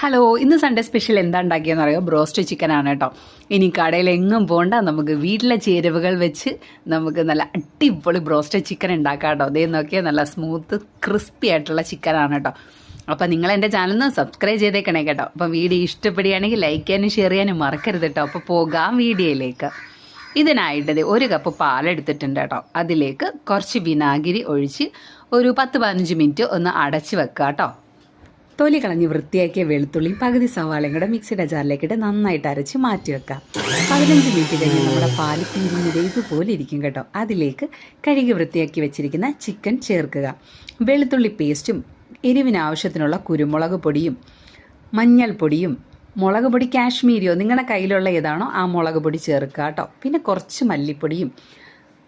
Hello ഇന്ന് Sunday special എന്താ ഉണ്ടാക്കിയെന്ന് പറയുമോ ബ്രോസ്റ്റ് ചിക്കനാണ് കേട്ടോ. ഇനി കടയിൽ എങ്ങും പോകണ്ട നമുക്ക് വീട്ടിലെ ചേരുവകൾ വെച്ച് നമുക്ക് നല്ല അടിപൊളി ബ്രോസ്റ്റ് ചിക്കൻ ഉണ്ടാക്കാം കേട്ടോ. അതേ നോക്കിയാൽ നല്ല സ്മൂത്ത് ക്രിസ്പി ആയിട്ടുള്ള ചിക്കനാണ് കേട്ടോ. അപ്പം നിങ്ങൾ എന്റെ ഒന്ന് സബ്സ്ക്രൈബ് ചെയ്തേക്കണേ കേട്ടോ. അപ്പം വീഡിയോ ഇഷ്ടപ്പെടുകയാണെങ്കിൽ ലൈക്ക് ചെയ്യാനും ഷെയർ ചെയ്യാനും മറക്കരുത് കേട്ടോ. അപ്പോൾ പോകാം വീഡിയോയിലേക്ക്. ഇതിനായിട്ട് ഒരു കപ്പ് പാലെടുത്തിട്ടുണ്ട് കേട്ടോ. അതിലേക്ക് കുറച്ച് വിനാഗിരി ഒഴിച്ച് ഒരു പത്ത് പതിനഞ്ച് മിനിറ്റ് ഒന്ന് അടച്ച് വെക്കുക കേട്ടോ. തൊലി കളഞ്ഞ് വൃത്തിയാക്കിയ വെളുത്തുള്ളി പകുതി സവാളയും കൂടെ മിക്സിയുടെ ജാറിലേക്കിട്ട് നന്നായിട്ട് അരച്ച് മാറ്റി വെക്കാം. പതിനഞ്ച് മിനിറ്റ് കഴിഞ്ഞ് നമ്മുടെ പാൽ പിരിഞ്ഞത് ഇതുപോലെ ഇരിക്കും കേട്ടോ. അതിലേക്ക് കഴുകി വൃത്തിയാക്കി വെച്ചിരിക്കുന്ന ചിക്കൻ ചേർക്കുക. വെളുത്തുള്ളി പേസ്റ്റും എരിവിനാവശ്യത്തിനുള്ള കുരുമുളക് പൊടിയും മഞ്ഞൾപ്പൊടിയും മുളക് പൊടി കാശ്മീരിയോ നിങ്ങളുടെ കയ്യിലുള്ള ഏതാണോ ആ മുളക് പൊടി ചേർക്കുക കേട്ടോ. പിന്നെ കുറച്ച് മല്ലിപ്പൊടിയും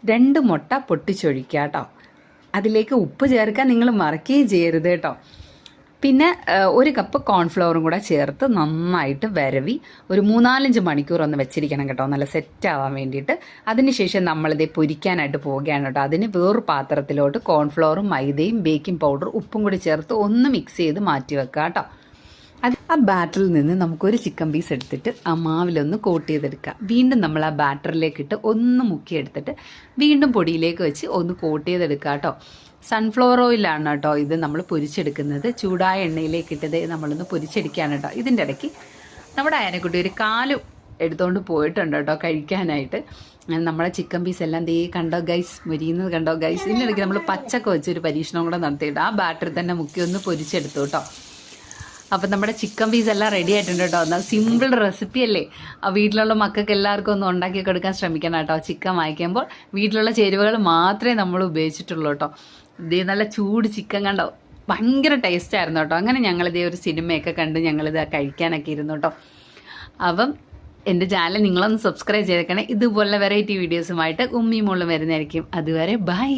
രണ്ട് മുട്ട പൊട്ടിച്ചൊഴിക്കുക കേട്ടോ. അതിലേക്ക് ഉപ്പ് ചേർക്കാൻ നിങ്ങൾ മറക്കുകയും ചെയ്യരുത് കേട്ടോ. പിന്നെ ഒരു കപ്പ് കോൺഫ്ലവറും കൂടെ ചേർത്ത് നന്നായിട്ട് വരവി ഒരു മൂന്നാലഞ്ച് മണിക്കൂർ ഒന്ന് വെച്ചിരിക്കണം കേട്ടോ. നല്ല സെറ്റ് ആവാൻ വേണ്ടിയിട്ട്. അതിനുശേഷം നമ്മളിത് പൊരിക്കാനായിട്ട് പോവുകയാണ് കേട്ടോ. അതിന് വേറൊരു പാത്രത്തിലോട്ട് കോൺഫ്ലവറും മൈദയും ബേക്കിംഗ് പൗഡർ ഉപ്പും കൂടി ചേർത്ത് ഒന്ന് മിക്സ് ചെയ്ത് മാറ്റി വെക്കുക കേട്ടോ. അത് ആ ബാറ്ററിൽ നിന്ന് നമുക്കൊരു ചിക്കൻ പീസ് എടുത്തിട്ട് ആ മാവിലൊന്ന് കോട്ട് ചെയ്തെടുക്കാം വീണ്ടും നമ്മൾ ആ ബാറ്ററിലേക്ക് ഇട്ട് ഒന്ന് മുക്കിയെടുത്തിട്ട് വീണ്ടും പൊടിയിലേക്ക് വെച്ച് ഒന്ന് കോട്ട് ചെയ്തെടുക്കുക കേട്ടോ സൺഫ്ലവർ ഓയിലാണ് കേട്ടോ ഇത് നമ്മൾ പൊരിച്ചെടുക്കുന്നത്. ചൂടായ എണ്ണയിലേക്ക് ഇട്ടത് നമ്മളൊന്ന് പൊരിച്ചെടുക്കുകയാണ് കേട്ടോ ഇതിന്റെ ഇടയ്ക്ക് നമ്മുടെ അയനക്കുട്ടി ഒരു കാലും എടുത്തുകൊണ്ട് പോയിട്ടുണ്ട് കേട്ടോ കഴിക്കാനായിട്ട്. നമ്മളെ ചിക്കൻ പീസ് എല്ലാം ദേ കണ്ടോ ഗൈസ് മുരിയുന്നത് കണ്ടോ ഗൈസ് ഇതിനിടയ്ക്ക് നമ്മൾ പച്ചക്ക വെച്ചൊരു പരീക്ഷണം കൂടെ നടത്തിയിട്ട് ആ ബാറ്ററി തന്നെ മുക്കി ഒന്ന് പൊരിച്ചെടുത്തു കേട്ടോ അപ്പം നമ്മുടെ ചിക്കൻ പീസ് എല്ലാം റെഡി ആയിട്ടുണ്ട് കേട്ടോ. എന്നാൽ സിമ്പിൾ റെസിപ്പി അല്ലേ? ആ വീട്ടിലുള്ള മക്കൾക്ക് എല്ലാവർക്കും ഒന്ന് ഉണ്ടാക്കി കൊടുക്കാൻ ശ്രമിക്കണം കേട്ടോ. ചിക്കൻ വാങ്ങിക്കുമ്പോൾ വീട്ടിലുള്ള ചേരുവകൾ മാത്രമേ നമ്മൾ ഉപയോഗിച്ചിട്ടുള്ളൂ കേട്ടോ. ഇതേ നല്ല ചൂട് ചിക്കൻ കണ്ടോ? ഭയങ്കര ടേസ്റ്റ് ആയിരുന്നു കേട്ടോ. അങ്ങനെ ഞങ്ങളിതേ ഒരു സിനിമയൊക്കെ കണ്ട് ഞങ്ങളിത് കഴിക്കാനൊക്കെ ഇരുന്നു കേട്ടോ. അപ്പം എന്റെ ചാനൽ നിങ്ങളൊന്ന് സബ്സ്ക്രൈബ് ചെയ്തേക്കണേ. ഇതുപോലുള്ള വെറൈറ്റി വീഡിയോസുമായിട്ട് ഉമ്മി മോളും വരുന്നതായിരിക്കും. അതുവരെ ബൈ